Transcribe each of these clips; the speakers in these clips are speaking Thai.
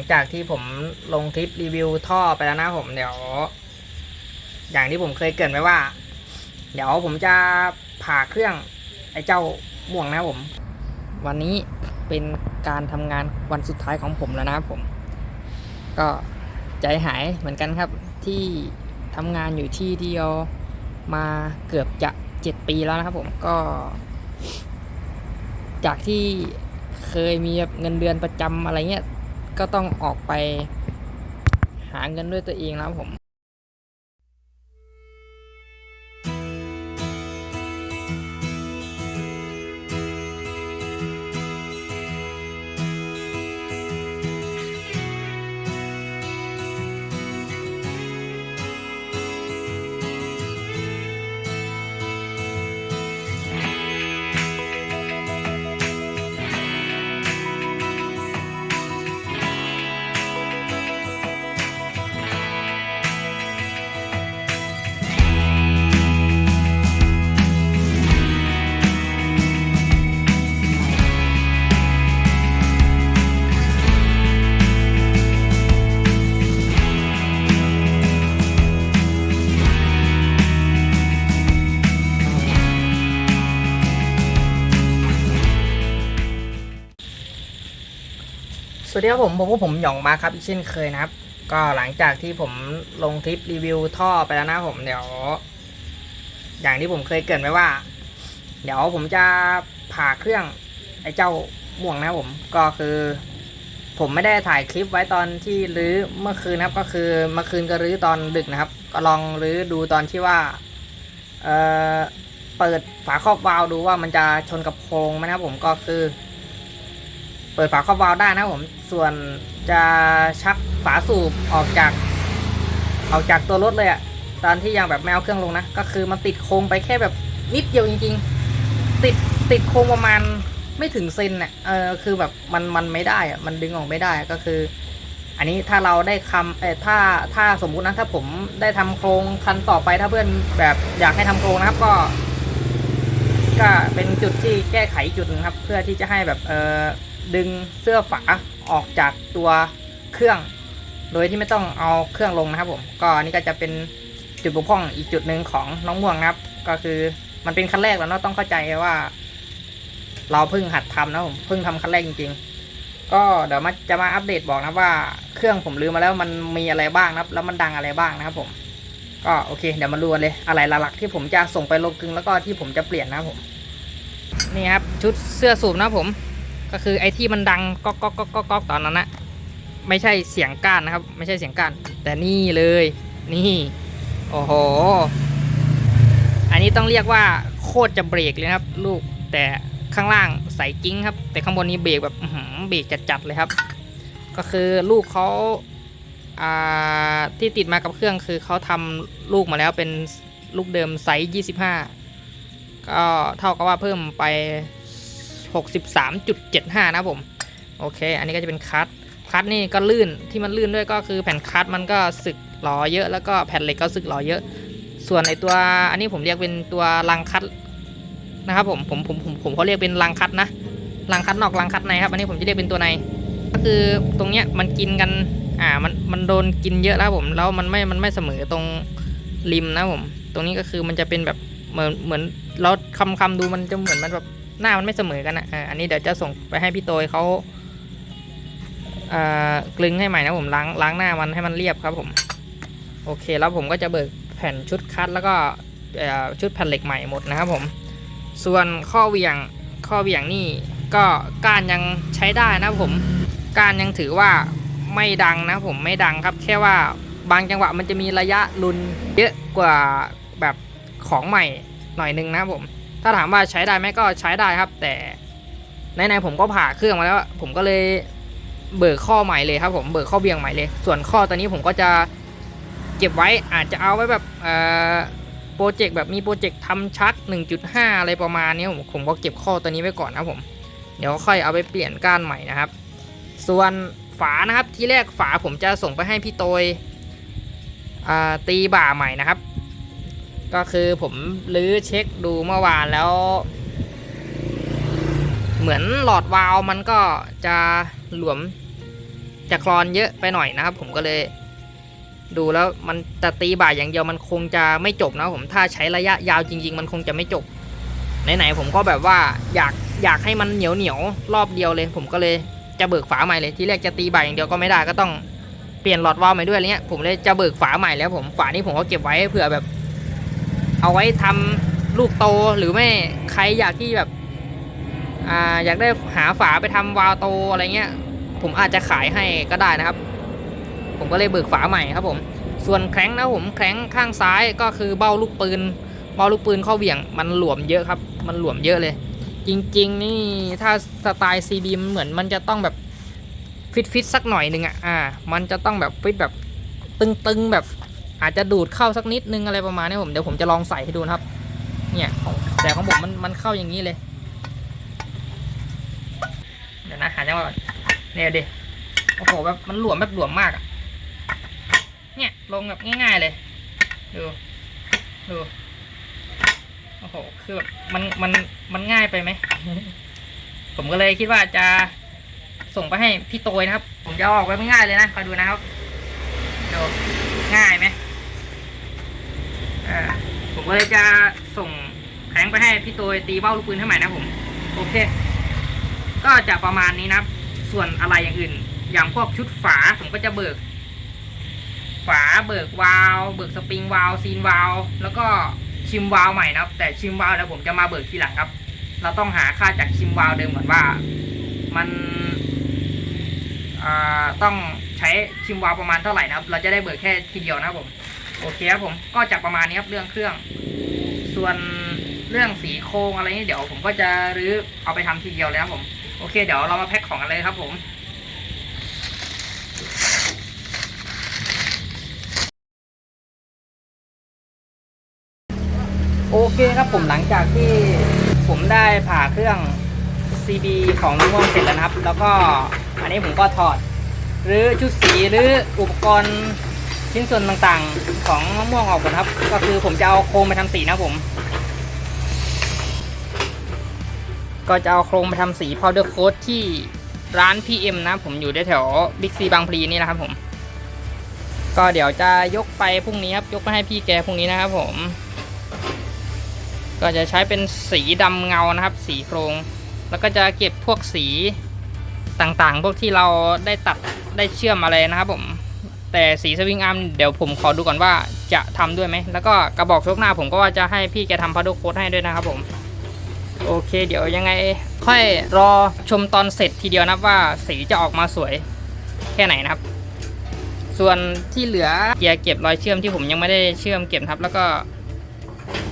งจากที่ผมลงคลิปรีวิวท่อไปแล้วนะผมเดี๋ยว อย่างที่ผมเคยเกรินไว้ว่า เดี๋ยวผมจะผ่าเครื่องไอ้เจ้าม่วงนะผม วันนี้เป็นการทำงานวันสุดท้ายของผมแล้วนะผม ก็ใจหายเหมือนกันครับที่ทำงานอยู่ที่เดียวมาเกือบจะเจ็ดปีแล้วนะครับผมก็ จากที่เคยมีเงินเดือนประจำอะไรเงี้ย ก็ต้องออกไปหาเงินด้วยตัวเองแล้วผม วัสดีครับผมผมว่าผมหยองมาครับอีกเช่นเคยนะครับ ก็หลังจากที่ผมลงคลิปรีวิวท่อไปแล้วนะผมเดี๋ยว อย่างที่ผมเคยเกรินไว้ว่า เดี๋ยวผมจะผ่าเครื่องไอ้เจ้าม่วงนะผมก็คือ ผมไม่ได้ถ่ายคลิปไว้ตอนที่รื้อเมื่อคืนนะครับ ก็คือเมื่อคืนก็รื้อตอนดึกนะครับ ก็ลองรื้อดูตอนที่ว่าเออเปิดฝาครอบวาล์วดูว่ามันจะชนกับโครงไหมนะครับผมก็คือ เปิดฝาครอบวาล์วได้นะผม ส่วนจะชักฝาสูบออกจากออกจากตัวรถเลยอะตอนที่ยังแบบไม่เอาเครื่องลงนะ ก็คือมันติดโครงไปแค่แบบนิดเดียวจริง ๆ ติดติดโครงประมาณไม่ถึงเซนอะเออคือแบบมันมันไม่ได้อะมันดึงออกไม่ได้ก็คือ อันนี้ถ้าเราได้คำเออถ้าถ้าสมมุตินะถ้าผมได้ทำโครงคันต่อไปถ้าเพื่อนแบบอยากให้ทำโครงนะครับก็ก็เป็นจุดที่แก้ไขจุดนึงครับ เพื่อที่จะให้แบบเออ ดึงเสื้อฝาออกจากตัวเครื่อง โดยที่ไม่ต้องเอาเครื่องลงนะครับผมก็อันนี้ก็จะเป็นจุดบกพร่องอีกจุดหนึ่งของน้องม่วงนะครับ ก็คือมันเป็นขั้นแรกแล้วเนาะต้องเข้าใจว่า เราเพิ่งหัดทำนะผมเพิ่งทำขั้นแรกจริง ๆ ก็เดี๋ยวมาจะมาอัปเดตบอกนะว่าเครื่องผมลืมมาแล้วมันมีอะไรบ้างนะครับ แล้วมันดังอะไรบ้างนะครับผมก็โอเคเดี๋ยวมาดูกันเลยอะไรหลักๆที่ผมจะส่งไปลงกึงแล้วก็ที่ผมจะเปลี่ยนนะครับผมนี่ครับชุดเสื้อสูบนะครับผม ก็คือไอ้ที่มันดังก๊อกก๊อกก๊อกก๊อกตอนนั้นนะไม่ใช่เสียงก้านนะครับ ไม่ใช่เสียงก้าน แต่นี่เลย นี่โอ้โห อันนี้ต้องเรียกว่าโคตรจะเบรกเลยครับ ลูกแต่ข้างล่างใส่กิ้งครับ แต่ข้างบนนี้เบรกแบบเบรกจัดๆเลยครับ ก็คือลูกเขาาที่ติดมากับเครื่องคือเขาทำลูกมาแล้วเป็นลูกเดิมไซส์ 25 ก็เท่ากับว่าเพิ่มไป 63.75 นะผม โอเค อันนี้ก็จะเป็นคัตคัตนี่ก็ลื่นที่มันลื่นด้วยก็คือแผ่นคัตมันก็สึกหลอเยอะ แล้วก็แผ่นเหล็กก็สึกหลอเยอะ ส่วนไอตัวอันนี้ผมเรียกเป็นตัวรังคัตนะครับผมผมผมผมผมเขาเรียกเป็นรังคัตนะรังคัตนอกรังคัตในครับ อันนี้ผมจะเรียกเป็นตัวใน ก็คือตรงเนี้ยมันกินกันอ่ามันมันโดนกินเยอะแล้วผมแล้วมันไม่มันไม่เสมอตรงริมนะผม ตรงนี้ก็คือมันจะเป็นแบบเหมือนเหมือนเราคำคำดูมันจะเหมือนมันแบบ หน้ามันไม่เสมอกันนะอันนี้เดี๋ยวจะส่งไปให้พี่โตยเขาอ่ากลึงให้ใหม่นะผมล้างล้างหน้ามันให้มันเรียบครับผม โอเคแล้วผมก็จะเบิกแผ่นชุดคัดแล้วก็ชุดแผ่นเหล็กใหม่หมดนะครับผม ส่วนข้อเหวี่ยงข้อเหวี่ยงนี่ก็ก้านยังใช้ได้นะผมก้านยังถือว่าไม่ดังนะผมไม่ดังครับ แค่ว่าบางจังหวะมันจะมีระยะรุนเยอะกว่าแบบของใหม่หน่อยนึงนะผม ถ้าถามว่าใช้ได้ไหมก็ใช้ได้ครับ แต่ในในผมก็ผ่าเครื่องมาแล้ว ผมก็เลยเบิกข้อใหม่เลยครับผมเบิกข้อเบี่ยงใหม่เลย ส่วนข้อตัวนี้ผมก็จะเก็บไว้อาจจะเอาไว้แบบเออโปรเจกต์แบบมีโปรเจกต์ทำชัก 1.5 อะไรประมาณนี้ผมผมก็เก็บข้อตัวนี้ไว้ก่อนนะผม เดี๋ยวค่อยเอาไปเปลี่ยนก้านใหม่นะครับ ส่วนฝานะครับที่แรกฝาผมจะส่งไปให้พี่โตยอ่าตีบ่าใหม่นะครับ ก็คือผมลื้อเช็คดูเมื่อวานแล้ว เหมือนหลอดวาล์วมันก็จะหลวมจะคลอนเยอะไปหน่อยนะครับ ผมก็เลย ดูแล้วมันจะตีบ่ายอย่างเดียวมันคงจะไม่จบนะผมถ้าใช้ระยะยาวจริง ๆ มันคงจะไม่จบไหนๆผมก็แบบว่าอยากอยากให้มันเหนียวเหนียวรอบเดียวเลย ผมก็เลยจะเบิกฝาใหม่เลยที่แรกจะตีบ่ายอย่างเดียวก็ไม่ได้ก็ต้องเปลี่ยนหลอดวาล์วใหม่ด้วยอะไรเงี้ยผมเลยจะเบิกฝาใหม่แล้วผมฝานี้ผมก็เก็บไว้เผื่อแบบ เอาไว้ทำลูกโตหรือไม่ใครอยากที่แบบอ่าอยากได้หาฝาไปทำวาวโตอะไรเงี้ย ผมอาจจะขายให้ก็ได้นะครับ ผมก็เลยเบิกฝาใหม่ครับผม ส่วนแคร้งนะผมแคร้งข้างซ้ายก็คือเบ้าลูกปืนเบ้าลูกปืนข้าเหวี่ยงมันหลวมเยอะครับ มันหลวมเยอะเลย จริง ๆ นี่ถ้าสไตล์ CB มันเหมือนมันจะต้องแบบฟิตฟิตสักหน่อยหนึ่งอะอ่า มันจะต้องแบบฟิตแบบตึงๆแบบ อาจจะดูดเข้าสักนิดนึงอะไรประมาณนี้ผมเดี๋ยวผมจะลองใส่ให้ดูนะครับ เนี่ยแต่ของผมมันมันเข้าอย่างนี้เลยเดี๋ยวนะหาจังหวะก่อนเนี่ยดิโอ้โหแบบมันหลวมแบบหลวมมากอะเนี่ยลงแบบง่าย ๆเลย ดูดูโอ้โหคือแบบมันมันมันง่ายไปไหมผมก็เลยคิดว่าจะส่งไปให้พี่โตยนะครับ ผมจะเอาออกไว้ง่ายเลยนะคอยดูนะครับดูง่ายไหม ผมเลยจะส่งแผงไปให้พี่โตยตีเบ้าลูกปืนให้ใหม่นะผม โอเค ก็จะประมาณนี้นะส่วนอะไรอย่างอื่น อย่างพวกชุดฝาผมก็จะเบิก ฝาเบิกวาลเบิกสปริงวาลซีนวาลแล้วก็ชิมวาลใหม่นะครับ แต่ชิมวาลวแล้วผมจะมาเบิกทีหลังครับ เราต้องหาค่าจากชิมวาลเดิมก่อนว่ามันต้องใช้ชิมวาลประมาณเท่าไหร่นะครับ เราจะได้เบิกแค่ทีเดียวนะครับผม โอเคครับผมก็จะประมาณนี้ครับเรื่องเครื่อง ส่วนเรื่องสีโครงอะไรนี่เดี๋ยวผมก็จะรื้อเอาไปทำทีเดียวเลยครับผม โอเค เดี๋ยวเรามาแพ็คของกันเลยครับผมโอเคครับผมหลังจากที่ผมได้ผ่าเครื่อง CB ของน้องม่วงเสร็จแล้วนะครับ แล้วก็อันนี้ผมก็ถอด หรือชุดสีหรืออุปกรณ์ ชิ้นส่วนต่างๆของมะม่วงออกหมดครับ ก็คือผมจะเอาโครงไปทำสีนะผม ก็จะเอาโครงไปทำสี powder coat ที่ร้าน PM นะ ผมอยู่แถวบิ๊กซีบางพลีนี่แหละครับผม ก็เดี๋ยวจะยกไปพรุ่งนี้ครับ ยกไปให้พี่แกพรุ่งนี้นะครับผม ก็จะใช้เป็นสีดำเงานะครับ สีโครง แล้วก็จะเก็บพวกสีต่างๆ พวกที่เราได้ตัดได้เชื่อมอะไรนะครับผม แต่สีสวิงอาร์มเดี๋ยวผมขอดูก่อนว่าจะทำด้วยไหม แล้วก็กระบอกชกหน้าผมก็ว่าจะให้พี่แกทำพาร์ทโค้ดให้ด้วยนะครับผม โอเค เดี๋ยวยังไง ค่อยรอชมตอนเสร็จทีเดียวนะว่าสีจะออกมาสวยแค่ไหนนะครับ ส่วนที่เหลือเกียร์เก็บรอยเชื่อมที่ผมยังไม่ได้เชื่อมเก็บครับ แล้วก็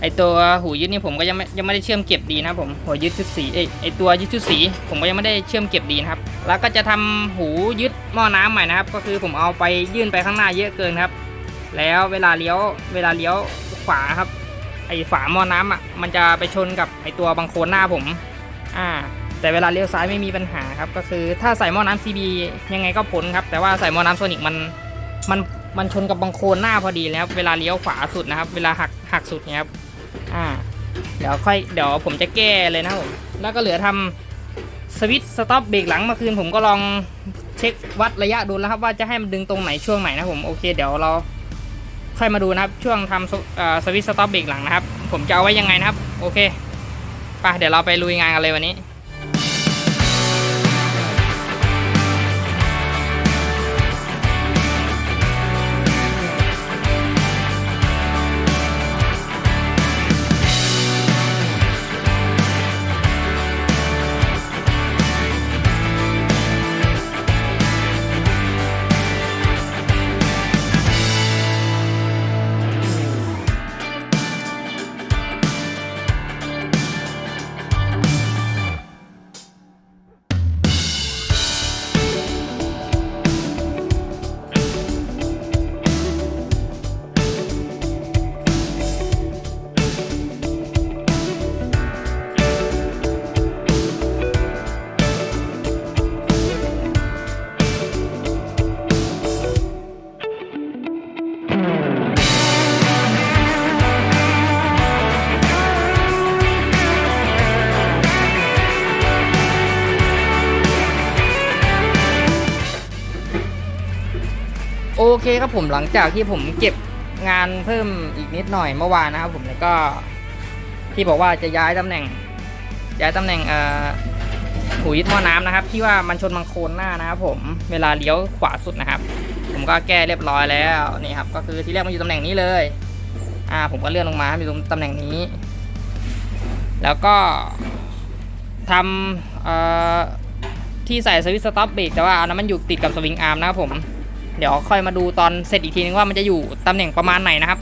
ไอตัวหูยึดนี่ผมก็ยังไม่ยังไม่ได้เชื่อมเก็บดีนะครับผมหัวยึดชุดสีเอยไอตัวยึดชุดสี ผมก็ยังไม่ได้เชื่อมเก็บดีนะครับ แล้วก็จะทำหูยึดหม้อน้ำใหม่นะครับ ก็คือผมเอาไปยื่นไปข้างหน้าเยอะเกินครับ แล้วเวลาเลี้ยวเวลาเลี้ยวขวาครับ ไอฝาหม้อน้ำอะมันจะไปชนกับไอตัวบังโคลนหน้าผมอ่าแต่เวลาเลี้ยวซ้ายไม่มีปัญหาครับก็คือถ้าใส่หม้อน้ำ CB ยังไงก็พ้นครับ แต่ว่าใส่หม้อน้ำโซนิกมันมันมันชนกับบังโคลนหน้าพอดีแล้วเวลาเลี้ยวขวาสุดนะครับ เวลาหักหักสุดเนี่ยครับ เดี๋ยวค่อยเดี๋ยวผมจะแก้เลยนะผมแล้วก็เหลือทำสวิตช์สต็อปเบรกหลังเมื่อคืนผมก็ลองเช็ควัดระยะดูแล้วครับ ว่าจะให้มันดึงตรงไหนช่วงไหนนะผมโอเคเดี๋ยวเราค่อยมาดูนะครับช่วงทำสวเอ่อสวิตช์สต็อปเบรกหลังนะครับ ผมจะเอาไว้ยังไงนะครับ โอเคไปเดี๋ยวเราไปลุยงานกันเลยวันนี้ เคครับผมหลังจากที่ผมเก็บงานเพิ่มอีกนิดหน่อยเมื่อวานนะครับผมแล้วก็ที่บอกว่าจะย้ายตำแหน่ง ย้ายตำแหน่งเอ่อหุยท่อน้ำนะครับ ที่ว่ามันชนมังโคนหน้านะครับผมเวลาเลี้ยวขวาสุดนะครับ ผมก็แก้เรียบร้อยแล้วนี่ครับก็คือที่แรกมันอยู่ตำแหน่งนี้เลยอ่าผมก็เลื่อนลงมาอยู่ตรงตำแหน่งนี้ แล้วก็ทำเอ่อที่ใส่สวิตช์สต็อปเบรกแต่ว่าอันนั้นมันอยู่ติดกับสวิงอาร์มนะครับผม เดี๋ยวค่อยมาดูตอนเสร็จอีกทีนึงว่ามันจะอยู่ตำแหน่งประมาณไหนนะครับ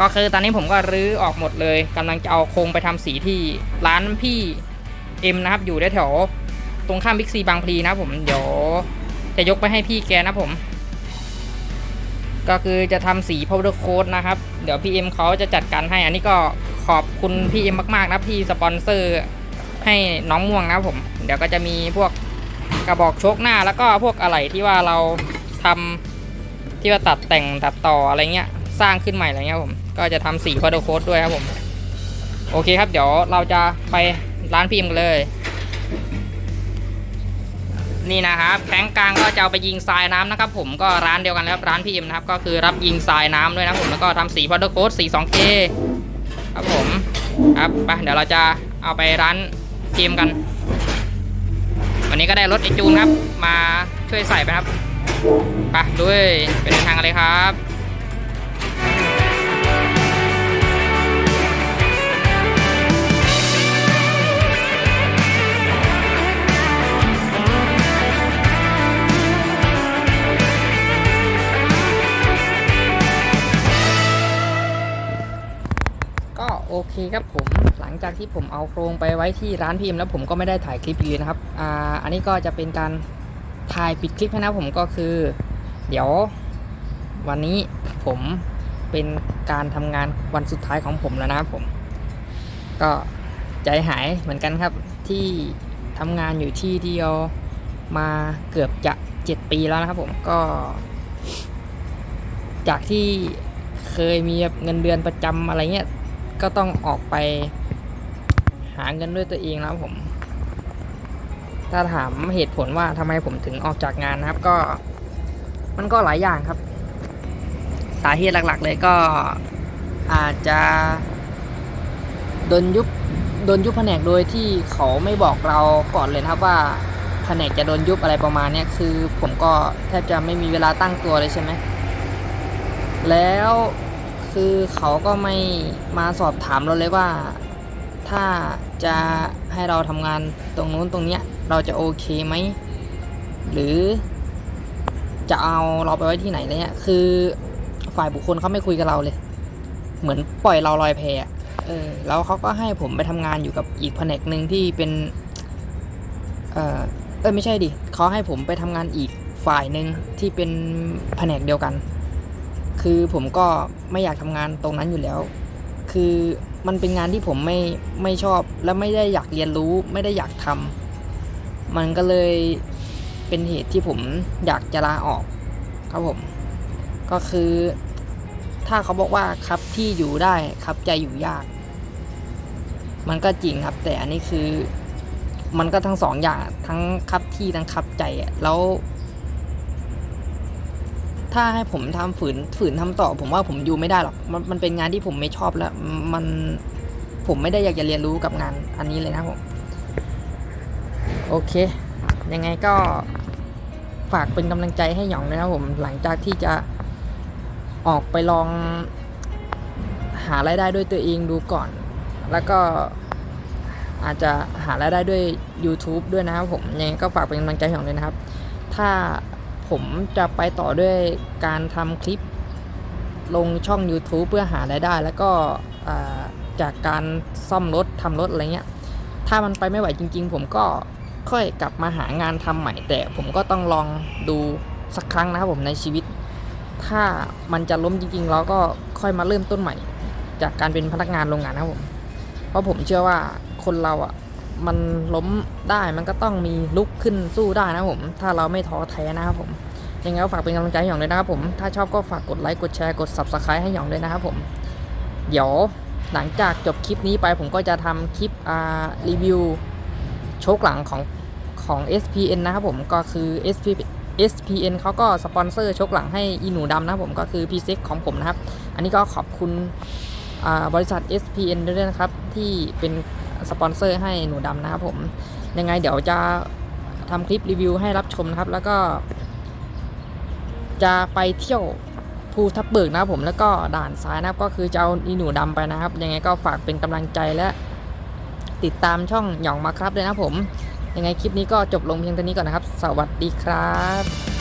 ก็คือตอนนี้ผมก็รื้อออกหมดเลยกำลังจะเอาโครงไปทำสีที่ร้านพี่เอ็มนะครับ อยู่แถวตรงข้ามบิ๊กซีบางพลีนะผมเดี๋ยวจะยกไปให้พี่แกนะผม ก็คือจะทำสี powder coat นะครับ เดี๋ยวพี่เอ็มเขาจะจัดการให้อันนี้ก็ขอบคุณพี่เอ็มมากๆนะพี่สปอนเซอร์ให้น้องม่วงนะผม เดี๋ยวก็จะมีพวกกระบอกโชกหน้าแล้วก็พวกอะไหล่ที่ว่าเรา ทำที่ว่าตัดแต่งตัดต่ออะไรเงี้ย สร้างขึ้นใหม่อะไรเงี้ยผมก็จะทำสี powder coat ด้วยครับผม โอเคครับ เดี๋ยวเราจะไปร้านพี่เอ็มกันเลย นี่นะครับแข้งกลางก็จะเอาไปยิงทรายน้ำนะครับ ผมก็ร้านเดียวกันนะครับร้านพี่เอ็มนะครับ ก็คือรับยิงทรายน้ำด้วยนะผมแล้วก็ทำสีพอดโค้ดสี 2K ครับผมครับไปเดี๋ยวเราจะเอาไปร้านทีมกัน วันนี้ก็ได้รถไอจูนครับ มาช่วยใส่ไปครับ ไปด้วยไปเดินทางกันเลยครับก็โอเคครับผมหลังจากที่ผมเอาโครงไปไว้ที่ร้านพีเอ็มแล้วผมก็ไม่ได้ถ่ายคลิปยืนนะครับอ่าอันนี้ก็จะเป็นการ ถ่ายปิดคลิปให้นะผมก็คือ เดี๋ยววันนี้ผมเป็นการทำงานวันสุดท้ายของผมแล้วนะครับผม ก็ใจหายเหมือนกันครับที่ทำงานอยู่ที่เดียวมาเกือบจะ7ปีแล้วนะครับผมก็ จากที่เคยมีเงินเดือนประจำอะไรเงี้ยก็ต้องออกไปหาเงินด้วยตัวเองแล้วผม ถ้าถามเหตุผลว่าทำไมผมถึงออกจากงานนะครับ ก็ มันก็หลายอย่างครับ สาเหตุหลักๆ เลยก็อาจจะโดนยุบโดนยุบแผนกโดยที่เขาไม่บอกเราก่อนเลยครับว่าแผนกจะโดนยุบอะไรประมาณนี้คือ ผมก็แทบจะไม่มีเวลาตั้งตัวเลยใช่ไหมแล้วคือเขาก็ไม่มาสอบถามเราเลยว่า ถ้าจะให้เราทำงานตรงนู้นตรงเนี้ย เราจะโอเคไหม หรือจะเอาเราไปไว้ที่ไหนเนี่ย คือฝ่ายบุคคลเขาไม่คุยกับเราเลย เหมือนปล่อยเราลอยแพเออ แล้วเขาก็ให้ผมไปทำงานอยู่กับอีกแผนกหนึ่งที่เป็น เออเออไม่ใช่ดิเขาให้ผมไปทำงานอีกฝ่ายหนึ่งที่เป็นแผนกเดียวกัน คือผมก็ไม่อยากทำงานตรงนั้นอยู่แล้ว คือมันเป็นงานที่ผมไม่ไม่ชอบและไม่ได้อยากเรียนรู้ ไม่ได้อยากทำ มันก็เลยเป็นเหตุที่ผมอยากจะลาออกครับผม ก็คือถ้าเขาบอกว่าครับที่อยู่ได้ครับใจอยู่ยาก มันก็จริงครับ แต่อันนี้คือมันก็ทั้งสองอย่างทั้งครับที่ทั้งครับใจอะแล้ว ถ้าให้ผมทำฝืนฝืนทำต่อ ผมว่าผมอยู่ไม่ได้หรอกมันมันเป็นงานที่ผมไม่ชอบแล้ว มันผมไม่ได้อยากจะเรียนรู้กับงานอันนี้เลยนะผม โอเค ยังไงก็ฝากเป็นกำลังใจให้หยองนะครับผมหลังจากที่จะออกไปลองหารายได้ด้วยตัวเองดูก่อน แล้วก็อาจจะหารายได้ด้วย YouTube ด้วยนะครับผมยังไงก็ฝากเป็นกำลังใจหยองเลยนะครับ ถ้าผมจะไปต่อด้วยการทำคลิปลงช่อง YouTube เพื่อหารายได้ แล้วก็จากการซ่อมรถทำรถอะไรเงี้ย ถ้ามันไปไม่ไหวจริง ๆ ผมก็ ค่อยกลับมาหางานทำใหม่ แต่ผมก็ต้องลองดูสักครั้งนะครับผมในชีวิต ถ้ามันจะล้มจริงๆเราก็ค่อยมาเริ่มต้นใหม่ จากการเป็นพนักงานโรงงานนะครับผม เพราะผมเชื่อว่าคนเราอะมันล้มได้มันก็ต้องมีลุกขึ้นสู้ได้นะผม ถ้าเราไม่ท้อแท้นะครับผม ยังไงก็ฝากเป็นกำลังใจให้หยองด้วยนะครับผม ถ้าชอบก็ฝากกดไลค์กดแชร์กด subscribe ให้หยองด้วยนะครับผม เดี๋ยวหลังจากจบคลิปนี้ไปผมก็จะทำคลิปรีวิวโชคหลังของ ของ SPN นะครับผมก็คือ SP SPN เขาก็สปอนเซอร์ชกหลังให้อีหนูดำนะครับผมก็คือ p ีเซ็กของผมนะครับ อันนี้ก็ขอบคุณบริษัท SPN ด้วยนะครับ ที่เป็นสปอนเซอร์ให้หนูดำนะครับผมยังไงเดี๋ยวจะทำคลิปรีวิวให้รับชมนะครับ แล้วก็ จะไปเที่ยวภูทับเบิกนะครับผมแล้วก็ด่านซ้ายนะครับ ก็คือจะเอาอีหนูดำไปนะครับ ยังไงก็ฝากเป็นกำลังใจและติดตามช่องหย่องมาครับเลยนะผม ยังไงคลิปนี้ก็จบลงเพียงเท่านี้ก่อนนะครับ สวัสดีครับ